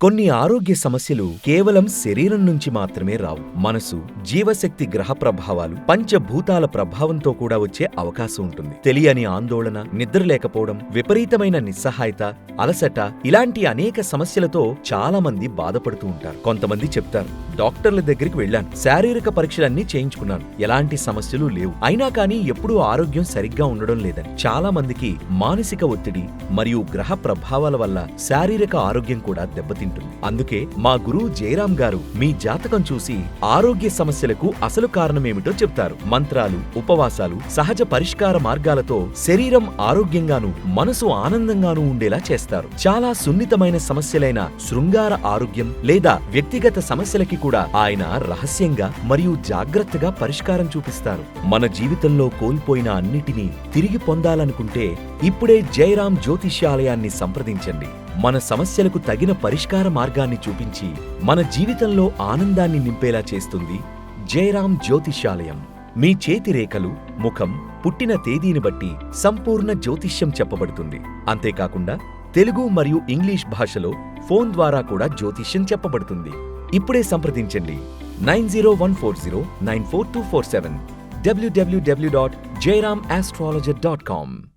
కొన్ని ఆరోగ్య సమస్యలు కేవలం శరీరం నుంచి మాత్రమే రావు. మనసు జీవశక్తి గ్రహ ప్రభావాలు పంచభూతాల ప్రభావంతో కూడా వచ్చే అవకాశం ఉంటుంది. తెలియని ఆందోళన నిద్ర లేకపోవడం విపరీతమైన నిస్సహాయత అలసట ఇలాంటి అనేక సమస్యలతో చాలా మంది బాధపడుతూ ఉంటారు. కొంతమంది చెప్తారు డాక్టర్ల దగ్గరికి వెళ్ళాను. శారీరక పరీక్షలన్నీ చేయించుకున్నాను. ఎలాంటి సమస్యలు లేవు. అయినా కానీ ఎప్పుడూ ఆరోగ్యం సరిగ్గా ఉండడం లేదని. చాలా మందికి మానసిక ఒత్తిడి మరియు గ్రహ ప్రభావాల వల్ల శారీరక ఆరోగ్యం కూడా దెబ్బతింటుంది అందుకే మా గురువు జయరాం గారు మీ జాతకం చూసి ఆరోగ్య సమస్యలకు అసలు కారణమేమిటో చెప్తారు. మంత్రాలు ఉపవాసాలు సహజ పరిష్కార మార్గాలతో శరీరం ఆరోగ్యంగాను మనసు ఆనందంగాను ఉండేలా చేస్తారు. చాలా సున్నితమైన సమస్యలైన శృంగార ఆరోగ్యం లేదా వ్యక్తిగత సమస్యలకి కూడా ఆయన రహస్యంగా మరియు జాగ్రత్తగా పరిష్కారం చూపిస్తారు. మన జీవితంలో కోల్పోయిన అన్నిటినీ తిరిగి పొందాలనుకుంటే ఇప్పుడే జయరాం జ్యోతిష్యాలయాన్ని సంప్రదించండి. మన సమస్యలకు తగిన పరిష్కార మార్గాన్ని చూపించి మన జీవితంలో ఆనందాన్ని నింపేలా చేస్తుంది జయరాం జ్యోతిష్యాలయం. మీ చేతి రేఖలు ముఖం పుట్టిన తేదీని బట్టి సంపూర్ణ జ్యోతిష్యం చెప్పబడుతుంది. అంతేకాకుండా తెలుగు మరియు ఇంగ్లీష్ భాషలో ఫోన్ ద్వారా కూడా జ్యోతిష్యం చెప్పబడుతుంది. ఇప్పుడే సంప్రదించండి. Nine zero one four zero nine four two four seven. WWW dot Jayaram dot com.